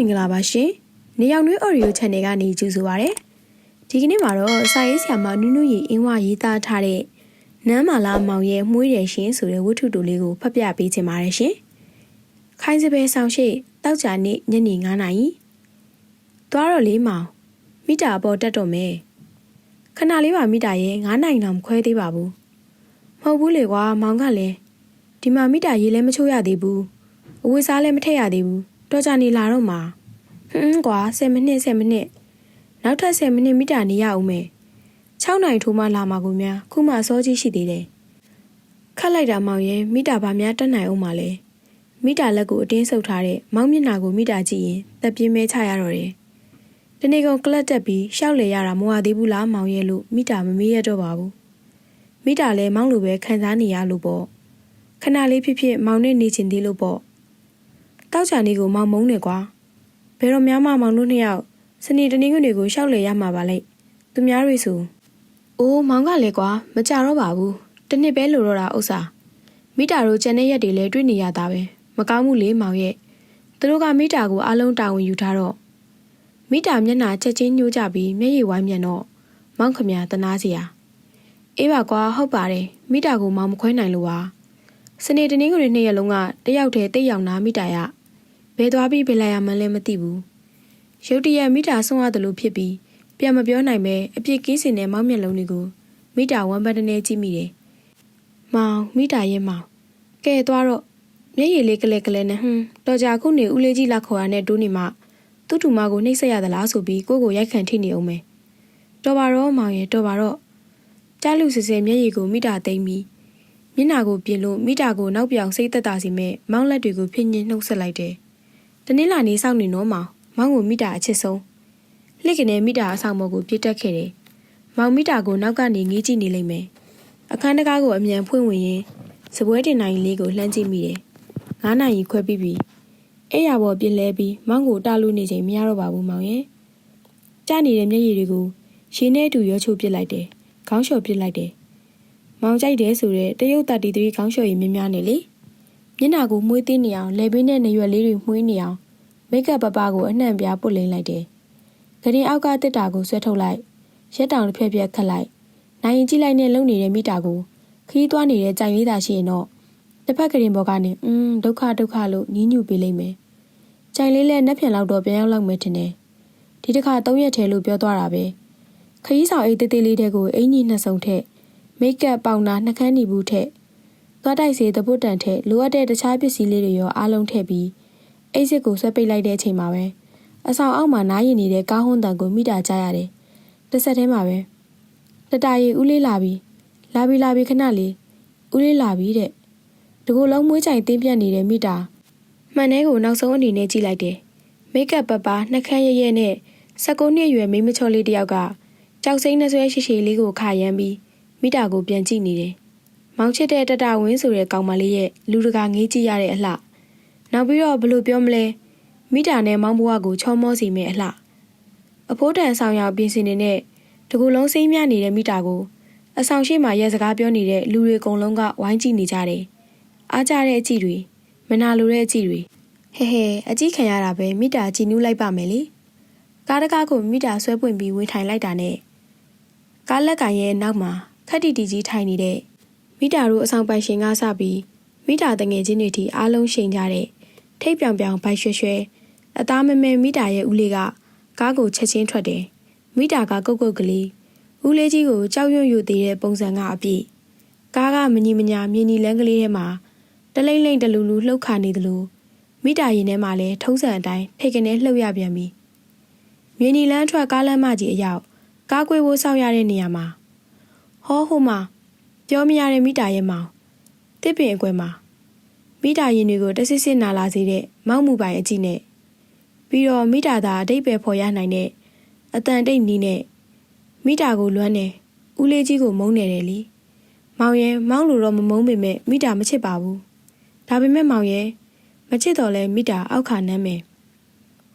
မင်္ဂလာပါရှင်။နေရောက်နှွေး audio channel ကနေကြိုဆိုပါရစေ။ဒီကနေ့မှာတော့စာရေးဆရာမနုနုရီအင်းဝရေးသားထားတဲ့နမ်းမာလာမောင်ရဲ့မှုရရှင်ဆိုတဲ့ဝတ္ထုတိုလေးကိုဖတ်ပြပေးချင်ပါတယ်ရှင်။ခိုင်းစပယ်ဆောင်ရှိတောက်ကြနေ့ညနေ9နာရီ။သွားတော့လေးမောင်မိတာအပေါ်တက်တော့မယ်။ခဏလေးပါမိတာရဲ့9နိုင်တော့မခွဲသေးပါဘူး။မဟုတ်ဘူးလေကွာမောင်ကလည်းဒီမှာမိတာရေးလည်းမချိုးရသေးဘူး။အဝတ်စားလည်းမထည့်ရသေးဘူး။ တော့ကြနေလာတော့မှာဟွန်းကွာ10မိနစ်10မိနစ်နောက်ထပ်10မိနစ်မိတာနေရအောင်မယ်6နိုင်ထိုးမှလာမှာကိုများခုမှစောကြီးရှိသေးတယ်ခတ်လိုက်တာမောင်ရဲ့မိတာဘာများတက်နိုင်အောင်မလဲမိတာလက်ကိုအတင်းဆုပ်ထားတဲ့မောင်မျက်နှာကိုမိတာကြည့်ရင်တက်ပြင်းမဲချရတော့တယ်တနေ့ကောင်ကလတ်တက်ပြီးရှောက်လေရတာမဝသေးဘူးလားမောင်ရဲ့လို့မိတာမမေးရတော့ပါဘူးမိတာလည်းမောင်လိုပဲခံစားနေရလို့ပေါ့ခဏလေးဖြစ်ဖြစ်မောင်နဲ့နေချင်သေးလို့ပေါ့ တောက်ချာနေကိုမောင်မုန်းနေကွာဘယ်တော့များမှမောင်တို့နှစ်ယောက်စနေတနင်္ဂနွေကိုရှောက်လေရမှာပါလေသူများတွေဆိုအိုးမောင်ကလည်းကွာမကြတော့ပါဘူးတနစ်ပဲလိုတော့တာဥစ္စာမိတာတို့ကျန်တဲ့ရက်တွေလည်းတွေ့နေရတာပဲမကောင်းဘူးလေမောင်ရဲ့သူတို့ကမိတာကိုအလုံးတာဝန်ယူထားတော့မိတာမျက်နှာချက်ချင်းညှိုးကြပြီးမျက်ရည်ဝိုင်းမြန်တော့မောင်ခမရတနာစီယာအေးပါကွာဟုတ်ပါတယ်မိတာကိုမောင်မခွဲနိုင်လို့ပါစနေတနင်္ဂနွေနေ့ရက်လုံးကတယောက်တည်းတိတ်ရောက်နာမိတာရ ဘဲသွားပြီးဘယ်လိုက်ရမှန်းလည်းမသိဘူးရုတ်တရက်မိတာဆုံးရတယ်လို့ဖြစ်ပြီးပြန်မပြောနိုင်ပဲအပြစ်ကင်းစင်တဲ့မောင်းမျက်လုံးတွေကိုမိတာဝမ်းပတ်တနေကြည့်မိတယ်။မောင်မိတာရဲ့မောင်ကဲသွားတော့မျက်ရည်လေးကလေးကလေးနဲ့ဟွန်းတော်ကြခုနေဦးလေးကြီးလာခေါ်ရတဲ့ဒိုးနေမှသူ့တူမကိုနှိပ်ဆက်ရသလားဆိုပြီးကိုကိုရိုက်ခံထိနေအောင်မယ်။တော်ပါတော့မောင်ရဲ့တော်ပါတော့ကြားလူစစ်စစ်မျက်ရည်ကိုမိတာသိမ့်ပြီးမျက်နာကိုပြင်လို့မိတာကိုနောက်ပြောင်စိတ်သက်သာစီမဲ့မောင်းလက်တွေကိုဖိညင်းနှုတ်ဆက်လိုက်တယ်။ တနင်္လာနေ့စောင့်နေတော့မောင်မောင်ကိုမိတာအချစ်ဆုံးလှစ်ကနေမိတာအဆောင်ပေါ်ကိုပြစ်တက်ခဲ့တယ်။မောင်မိတာကိုနောက်ကနေငေးကြည့်နေလိမ့်မယ်။အခန်းတကားကိုအမြန်ဖွင့်ဝင်ရင်စပွဲတင်နိုင်လေးကိုလှမ်းကြည့်မိတယ်။9နိုင်ရီခွဲပြီးပြီ။အဲ့ရပေါ်ပြင်းလဲပြီးမောင်ကိုတာလို့နေချိန်မရတော့ပါဘူးမောင်ရဲ့။ကြနေတဲ့မျက်ရည်တွေကိုရှင်းနဲ့အတူရောချိုးပစ်လိုက်တယ်။ခေါင်းလျှော်ပစ်လိုက်တယ်။မောင်ကြိုက်တယ်ဆိုတဲ့တရုတ်တတီ3ခေါင်းလျှော်ရည်များများနေလေ။ မျက်နှာကိုမှုေးသိနေအောင်လေပင်းနဲ့နေရွက်လေးတွေမှုေးနေအောင်မိတ်ကပ်ပပကိုအနှံ့ပြားပုတ်လိမ့်လိုက်တယ်။ဂရင်အောက်ကတစ်တာကိုဆွဲထုတ်လိုက်ရက်တောင်တစ်ဖက်ဖက်ခတ်လိုက်နိုင်ရင်ကြည့်လိုက်နဲ့လုံနေတဲ့မိတာကိုခီးသွားနေတဲ့ကြိုင်လေးသာရှိရင်တော့တစ်ဖက်ဂရင်ဘောကနေอืมဒုက္ခဒုက္ခလို့ညှဉ်းညူပေးလိုက်မယ်။ကြိုင်လေးလည်းနှက်ဖြန်လောက်တော့ပြန်ရောက်လောက်မယ်ထင်တယ်။ဒီတစ်ခါ၃ရက်ထဲလို့ပြောသွားတာပဲ။ခရီးဆောင်အိတ်တေးသေးလေးတဲ့ကိုအင်ကြီးနှစ်စုံထက်မိတ်ကပ်ပေါင်နာနှကန်းနီဘူးထက် သွားတိုက်စေသပုတ်တန်ထက်လိုအပ်တဲ့တခြားပစ္စည်းလေးတွေရောအားလုံးထည့်ပြီးအိတ်စစ်ကိုဆွဲပိတ်လိုက်တဲ့အချိန်မှာပဲအဆောင်အောက်မှာနားရင်နေတဲ့ကားဟွန်းတန်ကိုမိတာကြရတယ်။တစ်ဆက်တည်းမှာပဲတတရီဦးလေးလာပြီလာပြီလာပြီခဏလေးဦးလေးလာပြီတဲ့။တကူလုံးမွေးချိုင်တင်းပြတ်နေတဲ့မိတာမှန်တဲ့ကိုနောက်ဆုံးအနေနဲ့ကြည့်လိုက်တယ်။မိတ်ကပ်ပပနှက်ခမ်းရရဲနဲ့16နှစ်အရွယ်မိမချော်လေးတယောက်ကကြောက်စိမ့်နှဆွဲရှိရှိလေးကိုခါရမ်းပြီးမိတာကိုပြန်ကြည့်နေတယ်။ မောင်ချစ်တဲ့တတဝင်းဆိုတဲ့ကောင်မလေးရဲ့လူတကာငေးကြည့်ရတဲ့အလှနောက်ပြီးတော့ဘလို့ပြောမလဲမိတာနဲ့မောင်းဘွားကိုချောမောစီမဲ့အလှအဖိုးတန်ဆောင်ရောက်ပြင်ဆင်နေတဲ့တကူလုံးစိမ့်မြနေတဲ့မိတာကိုအဆောင်ရှိမှရဲစကားပြောနေတဲ့လူတွေအကုန်လုံးကဝိုင်းကြည့်နေကြတယ်အားကြတဲ့အကြည့်တွေမနာလိုတဲ့အကြည့်တွေဟဲဟဲအကြည့်ခံရတာပဲမိတာကြည်နူးလိုက်ပါမယ်လေကားတကားကိုမိတာဆွဲပွင့်ပြီးဝင်ထိုင်လိုက်တာနဲ့ကားလက်ကင်ရဲ့နောက်မှာခက်တီတီကြီးထိုင်နေတဲ့ မိတာတို့အဆောင်ပိုင်ရှင်ကစပြီးမိတာတငယ်ချင်းတွေထိအားလုံးရှိန်ကြတဲ့ထိတ်ပြောင်ပြောင်ဘိုက်ရွှဲရွှဲအသားမမဲမိတာရဲ့ဦးလေးကကားကိုချက်ချင်းထွက်တယ်မိတာကကုတ်ကုတ်ကလေးဦးလေးကြီးကိုကြောက်ရွံ့ရွသေးတဲ့ပုံစံကအပြည့်ကားကမညီမညာမြင်းနီလန်းကလေးထဲမှာတလိမ့်လိမ့်တလူလူလှုပ်ခါနေသလိုမိတာရင်ထဲမှာလည်းထုံးစံအတိုင်းထိတ်ကနေလှုပ်ရပြန်ပြီမြင်းနီလန်းထွက်ကားလမ်းမကြီးအရောက်ကားကွေးဖို့စောက်ရတဲ့နေရာမှာဟောဟိုမှာ ပြောမရတဲ့မိတာရဲ့မောင်တစ်ပင်အကွယ်မှာမိတာရင်တွေကိုတဆစ်စစ်နာလာစေတဲ့မောက်မှုပိုင်အကြည့်နဲ့ပြီးတော့မိတာသာအတိတ်ပဲဖော်ရနိုင်တဲ့အတန်တိတ်နီးနဲ့မိတာကိုလွမ်းနေဦးလေးကြီးကိုမုန်းနေတယ်လीမောင်ရဲ့မောင်လိုတော့မမုန်းပေမဲ့မိတာမချစ်ပါဘူးဒါပေမဲ့မောင်ရဲ့မချစ်တော့လဲမိတာအောက်ခါနှမ်းမယ်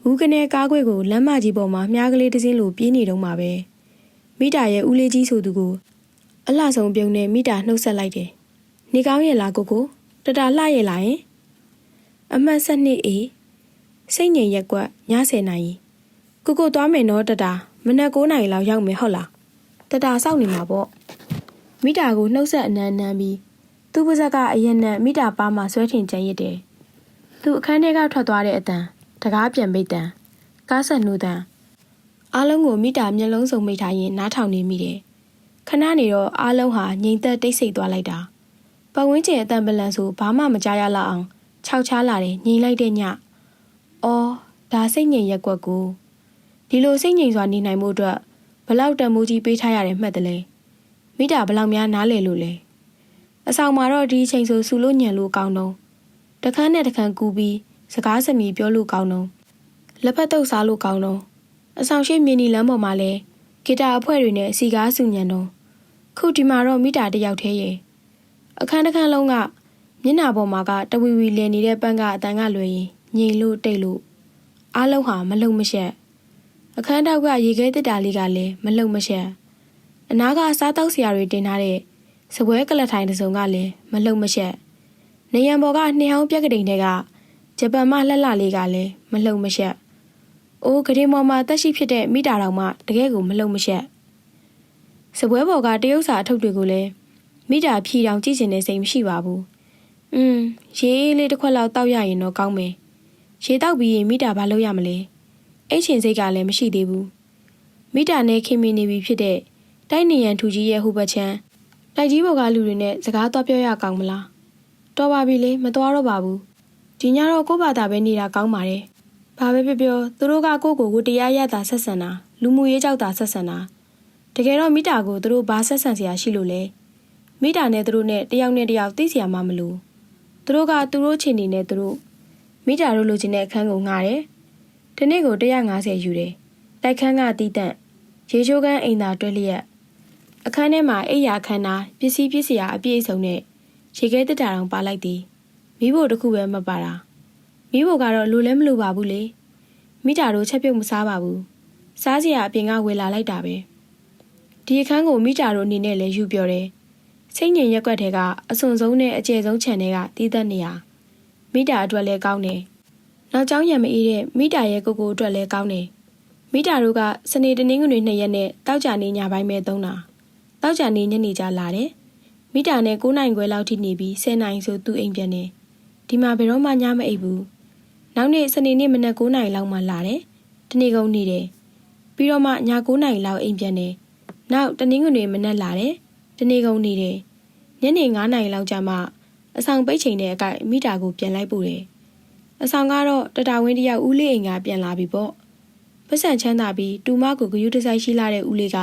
ဝူးကနေကားခွေကိုလမ်းမကြီးပေါ်မှာမြားကလေးတစ်စင်းလိုပြေးနေတော့မှာပဲမိတာရဲ့ဦးလေးကြီးဆိုသူကို အလှဆုံးပြုံးနဲ့မိတာနှုတ်ဆက်လိုက်တယ်နေကောင်းရဲ့လားကိုကိုတတာလှရဲ့လားယင်အမှတ်ဆက်နှစ်အေစိတ်ငြိမ်ရက်ကွက်ည10နာရီကိုကိုသွားမယ်နော်တတာမနက်9နာရီလောက်ရောက်မယ်ဟုတ်လားတတာစောင့်နေမှာပေါ့မိတာကိုနှုတ်ဆက်အနမ်းနမ်းပြီးသူ့ပါဇက်ကအရင်နဲ့မိတာပါမှဆွဲထင်ကြရစ်တယ်သူအခန်းထဲကထွက်သွားတဲ့အတန်တကားပြန်ပိတ်တန်ကားဆက်နှူတန်အားလုံးကိုမိတာမျက်လုံးစုံမိထားရင်နားထောင်နေမိတယ် ခဏနေတော့အားလုံးဟာငြိမ်သက်တိတ်ဆိတ်သွားလိုက်တာပတ်ဝန်းကျင်အတန်ပလန်ဆိုဘာမှမကြားရလောက်အောင်ခြောက်ချားလာတယ်ငြိမ်လိုက်တဲ့ညအော်ဒါစိတ်ငြိမ်ရက်ကွက်ကိုဒီလိုစိတ်ငြိမ်စွာနေနိုင်မှုအတွက်ဘလောက်တန်မိုးကြီးပေးထားရတယ်မှတ်တယ်လေမိတာဘလောက်များနားလေလို့လဲအဆောင်မှာတော့ဒီအချိန်ဆိုစူလို့ညံလို့ကောင်းတော့တခန်းနဲ့တခန်းကူပြီးစကားစမြည်ပြောလို့ကောင်းတော့လက်ဖက်တုပ်စားလို့ကောင်းတော့အဆောင်ရှိမြင်းနီလမ်းပေါ်မှာလဲ ဂီတာအဖွဲ့တွေနဲ့စီကားဆူညံတော့ခုဒီမှာတော့မိတာတယောက်သေးရဲ့အခန်းတစ်ခန်းလုံးကမျက်နှာပေါ်မှာကတဝီဝီလည်နေတဲ့ပန်းကအတန်ကလွယ်ရင်ငြိမ်လို့တိတ်လို့အားလုံးဟာမလုံမရှက်အခန်းတောက်ကရေခဲတစ်တာလေးကလည်းမလုံမရှက်အနားကစားတောက်စရာတွေတင်ထားတဲ့စပွဲကလထိုင်တစ်စုံကလည်းမလုံမရှက်နေရန်ပေါ်ကနှင်းဟောင်းပြက်ကတိန်တွေကဂျပန်မှလှလှလေးကလည်းမလုံမရှက် အိုးဂရေမော်မှာတက်ရှိဖြစ်တဲ့မိတာတော်မှတကယ်ကိုမလုံမရှက်စပွဲပေါ်ကတရုတ်စာအထုပ်တွေကိုလည်းမိတာဖြီတောင်ကြည့်ကျင်တဲ့စိတ်မရှိပါဘူး။อืมရေအေးလေးတစ်ခွက်လောက်တောက်ရရင်တော့ကောင်းမယ်။ရေတောက်ပြီးရင်မိတာဘာလုပ်ရမလဲ။အိတ်ချင်စိတ်ကလည်းမရှိသေးဘူး။မိတာနဲ့ခင်မင်းနေပြီဖြစ်တဲ့တိုက်နေရန်ထူကြီးရဲ့ဟိုဘက်ချမ်းတိုက်ကြီးဘော်ကလူတွေနဲ့စကားတော့ပြောရကောင်းမလား။တော်ပါပြီလေမတော်တော့ပါဘူး။ဒီညတော့ကို့ဘာသာပဲနေတာကောင်းပါတယ်။ ဘာပဲပြောပြောသူတို့ကကိုယ့်ကိုယ်ကိုတရားရတာဆက်ဆံတာလူမှုရေးကြောက်တာဆက်ဆံတာတကယ်တော့မိတာကိုသူတို့ဘာဆက်ဆံစရာရှိလို့လဲ။မိတာနဲ့သူတို့နဲ့တယောက်နဲ့တယောက်သိစရာမှမလိုသူတို့ကသူတို့ချင်းနေနဲ့သူတို့မိတာတို့လိုချင်တဲ့အခန်းကိုငှားတယ်ဒီနေ့ကို150ယူတယ်တိုက်ခန်းကတီးတန့်ရေချိုးကန်းအိမ်သာတွဲလျက်အခန်းထဲမှာအိယာခန်းနာပစ္စည်းပစ္စည်းအပြည့်အစုံနဲ့ရေခဲတက်တာတောင်ပါလိုက်သည်မိဖို့တခုပဲမပါတာ မိဖို့ကတော့လိုလဲမလိုပါဘူးလေမိတာတို့ချက်ပြုတ်မစားပါဘူးစားစရာအပြင်ကဝယ်လာလိုက်တာပဲဒီအခန်းကိုမိတာတို့အနေနဲ့လည်းယူပြောတယ်စိတ်ငြိမ်ရက်ွက်ထဲကအစွန်ဆုံးနဲ့အကျယ်ဆုံးခြံထဲကတီးသက်နေရမိတာအတွက်လည်းကောင်းတယ်။နောက်ကျောင်းရံမအေးတဲ့မိတာရဲ့ကိုကိုအတွက်လည်းကောင်းတယ်။မိတာတို့ကစနေတနင်္ဂနွေနှစ်ရက်နဲ့တောက်ကြနေညပိုင်းပဲသုံးတာ။တောက်ကြနေညနေကြလာတယ်။မိတာနဲ့9နိုင်ခွဲလောက်ထိနေပြီး10နိုင်ဆိုသူ့အိမ်ပြန်တယ်။ဒီမှာဘယ်တော့မှညမအိပ်ဘူး။ နောက်နေ့စနေနေ့မနက်9နိုင်လောက်မှလာတယ်။တနေ့ကုန်နေတယ်။ပြီးတော့မှည9နိုင်လောက်အိမ်ပြန်တယ်။နောက်တနင်္ဂနွေမနက်လာတယ်။တနေ့ကုန်နေတယ်။ညနေ9နိုင်လောက်ကျမှအဆောင်ပိတ်ချိန်တဲ့အကိုက်မိတာကိုပြန်လိုက်ပို့တယ်။အဆောင်ကတော့တတဝင်းတယောက်ဦးလေးအိမ်ကပြန်လာပြီပေါ့။ပတ်စံချမ်းသာပြီးတူမကိုဂယုတဆိုင်ရှိလာတဲ့ဦးလေးက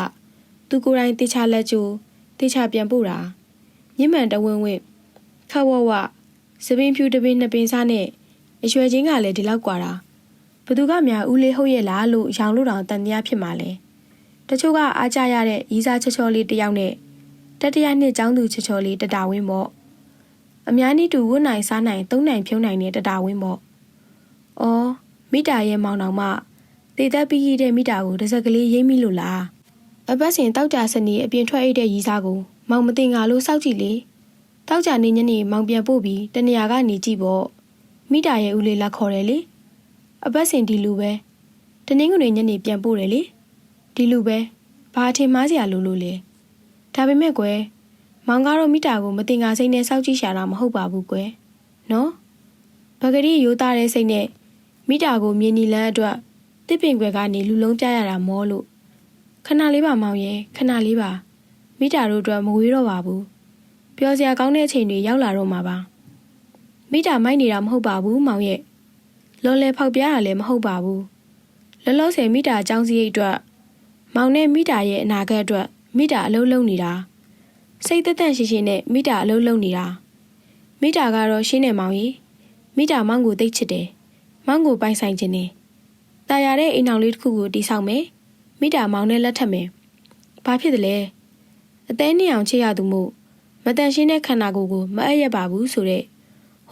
သူကိုယ်တိုင်တေချာလက်ကျိုးတေချာပြန်ပို့တာ။ညမှန်တဝင်းဝင်းခဝဝစပင်းဖြူတပင်းနှစ်ပင်စားနဲ့ အရွယ်ချင်းကလည်းဒီလောက်กว่าတာ။ဘသူကများဦးလေးဟုတ်ရဲ့လားလို့ရောင်လို့တောင်တန်တရားဖြစ်မှာလဲ။တချို့ကအားကြရတဲ့ရီးစားချောချောလေးတယောက်နဲ့တတိယနှစ်ကျောင်းသူချောချောလေးတတဝင်းပေါ့။အများနည်းတူဝတ်နိုင်စားနိုင်သုံးနိုင်ဖြုံးနိုင်တဲ့တတာဝင်းပေါ့။အော်မိတာရဲ့မောင်တော်မတေသက်ပြီးရတဲ့မိတာကိုတစ်စက်ကလေးရိမ့်မိလို့လား။အပတ်စဉ်တောက်ကြစနေအပြင်ထွက်အိတ်တဲ့ရီစားကိုမောင်မတင်ငါလို့စောက်ကြည့်လေ။တောက်ကြနေညနေမောင်ပြန်ပို့ပြီးတနေရာကနေကြည့်ပေါ့။ မိတာရဲ့ဦးလေးလက်ခေါ်တယ်လေ။အပတ်စဉ်ဒီလူပဲ။တနင်္ဂနွေညနေပြန်ပို့တယ်လေ။ဒီလူပဲ။ဘာအထင်မှားစရာလို့လို့လဲ။ဒါပေမဲ့ကွယ်မောင်ကတော့မိတာကိုမတင်ငါစိတ်နဲ့စောက်ကြည့်ရှာတာမဟုတ်ပါဘူးကွယ်နော်ပဂရီရိုးသားတဲ့စိတ်နဲ့မိတာကိုမြင်းနီလန်းအတွက်တစ်ပင်ွယ်ကနေလူလုံးပြရတာမောလို့ခဏလေးပါမောင်ရဲ့ခဏလေးပါမိတာတို့အတွက်မဝေးတော့ပါဘူးပျော်စရာကောင်းတဲ့အချိန်တွေရောက်လာတော့မှာပါ မိတာမိုက်နေတာမဟုတ်ပါဘူးမောင်ရဲ့လော်လယ်ဖောက်ပြားတာလည်းမဟုတ်ပါဘူးလောလောဆယ်မိတာအကြောင်းစရိတ်အတွက်မောင်နဲ့မိတာရဲ့အနာဂတ်အတွက်မိတာအလုံးလုံးနေတာစိတ်သက်သက်ရှိရှိနဲ့မိတာအလုံးလုံးနေတာမိတာကတော့ရှင်းနေမောင်ကြီးမိတာမောင်ကိုသိချစ်တယ်မောင်ကိုပိုင်ဆိုင်ခြင်းနဲ့တာယာတဲ့အိမ်အောင်လေးတစ်ခုကိုတီးဆောင်မယ်မိတာမောင်နဲ့လက်ထပ်မယ်ဘာဖြစ်တယ်လဲအသေးနှစ်အောင်ချစ်ရသူမို့မတန်ရှင်းတဲ့ခန္ဓာကိုယ်ကိုမအပ်ရပါဘူးဆိုတဲ့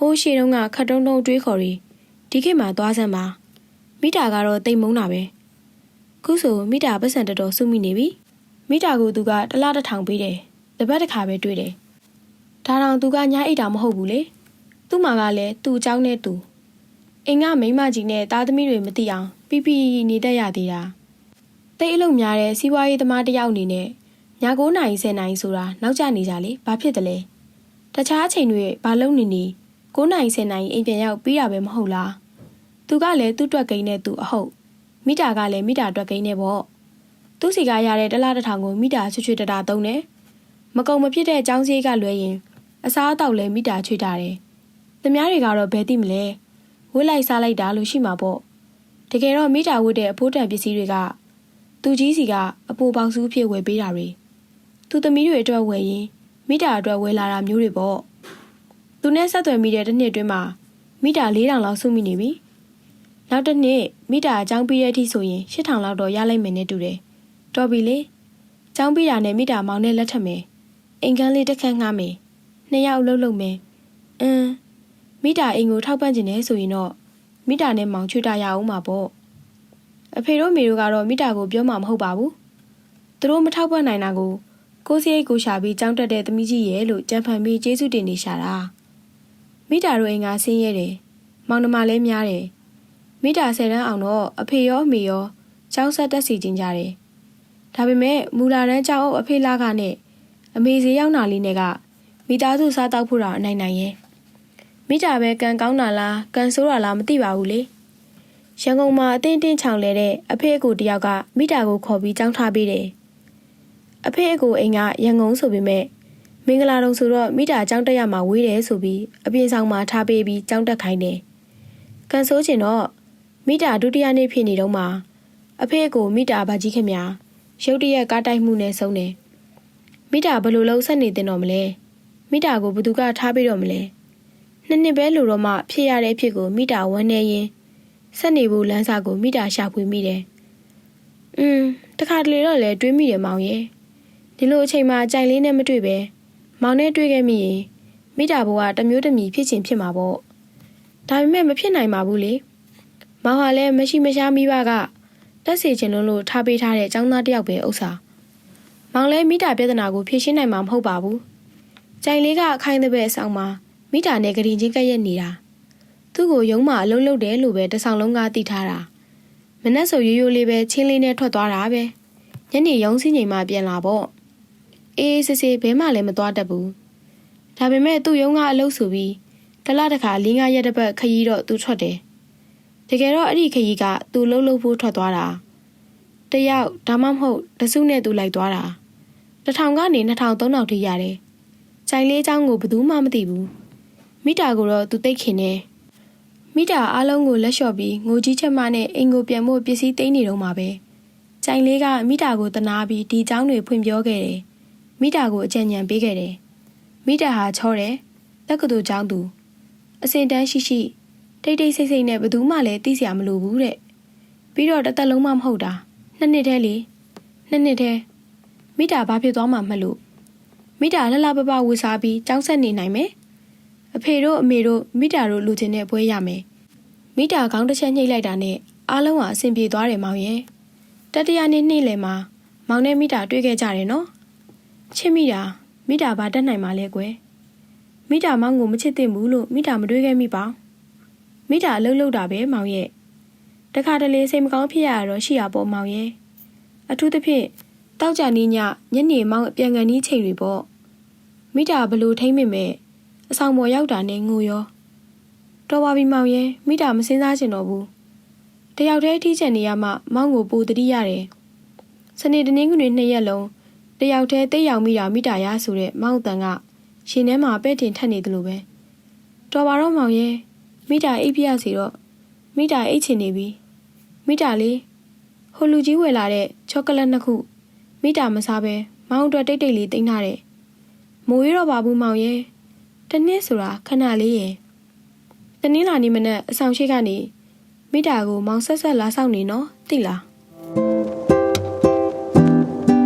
ဟိုးရှေတုံးကခတ်တုံးတုံးတွေးခေါ်ရီဒီခေတ်မှာသွားစမ်းပါမိတာကတော့တိတ်မုန်းတာပဲခုဆိုမိတာပတ်စံတော်တော်စုမိနေပြီမိတာကိုသူကတလားတစ်ထောင်ပေးတယ်တပတ်တစ်ခါပဲတွေ့တယ်။ဒါတောင်သူကညာအိတ်တာမဟုတ်ဘူးလေ။သူ့မှာကလည်းသူ့အကြောင်းနဲ့သူအိမ်ကမိန်းမကြီးနဲ့သားသမီးတွေမသိအောင်ပြပြနေတတ်ရသေးတာတိတ်အလုပ်များတဲ့စီးပွားရေးသမားတစ်ယောက်အနေနဲ့ည9နာရီ10နာရီဆိုတာနောက်ကျနေကြလေဘာဖြစ်တယ်လဲတခြားအချိန်တွေဘာလုပ်နေနေ 9နာရီ10နာရီအိမ်ပြန်ရောက်ပြီးတာပဲမဟုတ်လားသူကလည်းသူ့တွက်ကိန်းနဲ့သူအဟုတ်မိတာကလည်းမိတာတွက်ကိန်းနဲ့ပေါ့သူ့စီကရတဲ့တစ်လားတစ်ထောင်ကိုမိတာချွတ်ချွတ်တတာသုံးတယ်မကုံမဖြစ်တဲ့အကြောင်းစည်းကလွဲရင်အစားအသောက်လည်းမိတာချွေထားတယ်။သမ ्या တွေကတော့ဘယ်သိမလဲ။ဝစ်လိုက်စားလိုက်တာလို့ရှိမှာပေါ့။တကယ်တော့မိတာဝတ်တဲ့အဖိုးတန်ပစ္စည်းတွေကသူကြီးစီကအပိုပေါက်စုဖြစ်ဝယ်ပေးတာတွေ။သူသမီးတွေအတွက်ဝယ်ရင်မိတာအတွက်ဝယ်လာတာမျိုးတွေပေါ့။ သူနဲ့ဆက်သွယ်မိတဲ့တစ်နှစ်အတွင်းမှာမိတာ၄000လောက်စုမိနေပြီ။နောက်တစ်နှစ်မိတာအကြောင်းပြီးတဲ့အထိဆိုရင်8000လောက်တော့ရလိုက်မယ်နဲ့တူတယ်။တော်ပြီလေ။ကျောင်းပြီးတာနဲ့မိတာမောင်နဲ့လက်ထပ်မယ်။အိမ်ကန်းလေးတစ်ခန်းငှားမယ်။နှစ်ယောက်လှုပ်လှုပ်မယ်။အင်းမိတာအိမ်ကိုထောက်ပံ့ကျင်တယ်ဆိုရင်တော့မိတာနဲ့မောင်ချွတ်တာရအောင်မှာပေါ့။အဖေတို့မေတို့ကတော့မိတာကိုပြောမှာမဟုတ်ပါဘူး။သူတို့မထောက်ပံ့နိုင်တာကိုကိုစရိတ်ကိုရှာပြီးကြောင်းတက်တဲ့သမီးကြီးရဲ့လို့ကြံဖန်ပြီးကျေးဇူးတင်နေရှာတာ။ မိတာတို့အိမ်ကဆင်းရဲတယ်။မောင်နှမလည်းများတယ်။မိတာဆယ်တန်းအောင်တော့အဖေရောအမေရောကျောင်းဆက်တက်စီခြင်းကြတယ်။ဒါပေမဲ့မူလာတန်းကျောင်းအုပ်အဖေလာကနဲ့အမေစီရောက်နာလေးနဲ့ကမိသားစုစားတောက်ဖို့တော့အနိုင်နိုင်ရဲ့မိတာပဲကန်ကောင်းတာလားကန်ဆိုးတာလားမသိပါဘူးလေရန်ကုန်မှာအတင်းတင်းချောင်လဲတဲ့အဖေအကူတယောက်ကမိတာကိုခေါ်ပြီးကြောင်းထားပေးတယ်အဖေအကူအိမ်ကရန်ကုန်ဆိုပေမဲ့ မင်္ဂလာတုံဆိုတော့မိတာကြောင်းတက်ရမှာဝေးတယ်ဆိုပြီးအပြင်ဆောင်မှာထားပေးပြီးကြောင်းတက်ခိုင်းတယ်ကန်ဆိုးချင်တော့မိတာဒုတိယနေ့ဖြစ်နေတော့မှအဖေအကူမိတာဘာကြီးခင်များရုတ်တရက်ကားတိုက်မှုနဲ့ဆုံးတယ်မိတာဘယ်လိုလုပ်ဆက်နေတင်တော့မလဲမိတာကိုဘသူကထားပြီးတော့မလဲနှစ်နှစ်ပဲလိုတော့မှဖြစ်ရတဲ့အဖြစ်ကိုမိတာဝမ်းနေရင်ဆက်နေဖို့လမ်းစာကိုမိတာရှာဖွေမိတယ်อืมတခါတလေတော့လဲတွေးမိတယ်မောင်ရဲ့ဒီလိုအချိန်မှာကြိုင်လေးနဲ့မတွေ့ပဲ မောင်နဲ့တွေ့ခဲ့မိရင်မိတာဘဝတစ်မျိုးတစ်မီဖြစ်ချင်ဖြစ်မှာပေါ့ဒါပေမဲ့မဖြစ်နိုင်ပါဘူးလေမောင်ဟာလည်းမရှိမရှားမိဘကတက်စီချင်လို့လို့ထားပေးထားတဲ့အကြောင်းသားတယောက်ပဲဥစ္စာမောင်လဲမိတာပြဿနာကိုဖြေရှင်းနိုင်မှာမဟုတ်ပါဘူး။ကြိုင်လေးကအခိုင်တဲ့ဘက်အဆောင်မှာမိတာနဲ့ကရင်ချင်းကက်ရက်နေတာ။သူ့ကိုယုံမှအလုံးလုံးတယ်လို့ပဲတဆောင်လုံးကသိထားတာ။မနှက်ဆိုရိုးရိုးလေးပဲချင်းလေးနဲ့ထွက်သွားတာပဲ။ညနေရုံးစင်းချိန်မှပြန်လာပေါ့။ အေးအေးဆေးဆေးဘဲမှလည်းမသွားတတ်ဘူး။ဒါပေမဲ့သူ့ယုံကအလုပ်ဆိုပြီးတလားတခါလင်းကားရက်တစ်ပတ်ခရီးတော့သူထွက်တယ်။တကယ်တော့အဲ့ဒီခရီးကသူလှုပ်လှုပ်ဖို့ထွက်သွားတာ။တယောက်ဒါမှမဟုတ်တစုနဲ့သူလိုက်သွားတာ။တစ်ထောင်ကနေ2000 3000ထိရတယ်။ကြိုင်လေးချောင်းကိုဘယ်သူမှမသိဘူး။မိတာကိုတော့သူသိခင်နေ။မိတာအားလုံးကိုလက်လျှော့ပြီးငိုကြီးချက်မနဲ့အိမ်ကိုပြန်ဖို့ပစ္စည်းသိမ်းနေတော့မှာပဲ။ကြိုင်လေးကမိတာကိုတနာပြီးဒီချောင်းတွေဖွင့်ပြောခဲ့တယ်။ မိတာကိုအကြံဉာဏ်ပေးခဲ့တယ်။မိတာဟာချောတယ်။တက္ကသိုလ်ကျောင်းသူအစင်တန်းရှိရှိတိတ်တိတ်ဆိတ်ဆိတ်နဲ့ဘယ်သူမှလည်းသိစရာမလိုဘူးတဲ့။ပြီးတော့တစ်သက်လုံးမှမဟုတ်တာ။နှစ်နှစ်တည်းလေ။နှစ်နှစ်တည်းမိတာဘာဖြစ်သွားမှမလို့မိတာလှလှပပဝူစားပြီးကြောင်းဆက်နေနိုင်မယ်အဖေတို့အမေတို့မိတာတို့လူချင်းနဲ့ပွဲရမယ်မိတာခေါင်းတစ်ချက်ညှိလိုက်တာနဲ့အားလုံးကအဆင်ပြေသွားတယ်မောင်ရဲ့တတရနေ့နေ့လယ်မှာမောင်နဲ့မိတာတွေ့ခဲ့ကြတယ်နော် ချစ်မိတာမိတာဘာတက်နိုင်မှာလဲကွယ်မိတာမောင်ကိုမချစ်သင့်ဘူးလို့မိတာမတွေ့ခဲ့မိပါမိတာအလုပ်လုပ်တာပဲမောင်ရဲ့တခါတလေစိတ်မကောင်းဖြစ်ရတော့ရှိရပေါ့မောင်ရဲ့အထူးသဖြင့်တောက်ကြနီးညညနေမောင်းအပြန်ကန်နီးချိန်တွေပေါ့မိတာဘလို့ထိမ့်မိမဲ့အဆောင်ပေါ်ရောက်တာနဲ့ငိုရောတော်ပါပြီမောင်ရဲ့မိတာမစင်းစားချင်တော့ဘူးတယောက်တည်းအထီးကျန်နေရမှမောင်းကိုပိုတတိရတယ်စနေတနင်္ဂနွေနှစ်ရက်လုံး တယောက်တည်းတိတ်ရောက်မိတာမိတာရဆိုတဲ့မောင်းတန်ကရှင်ထဲမှာပဲ့တင်ထက်နေတယ်လို့ပဲတော်ပါတော့မောင်ရဲ့မိတာအိပ်ပြရစီတော့မိတာအိတ်ချင်နေပြီမိတာလေးဟိုလူကြီးဝယ်လာတဲ့ချောကလက်နှစ်ခုမိတာမစားပဲမောင်အတွက်တိတ်တိတ်လေးတင်းထားတယ်မိုးရတော့ပါဘူးမောင်ရဲ့တနေ့ဆိုတာခဏလေးရဲ့တနင်္လာနေ့မနက်အဆောင်ရှိကနေမိတာကိုမောင်ဆက်ဆက်လာဆောင်နေနော်သိလား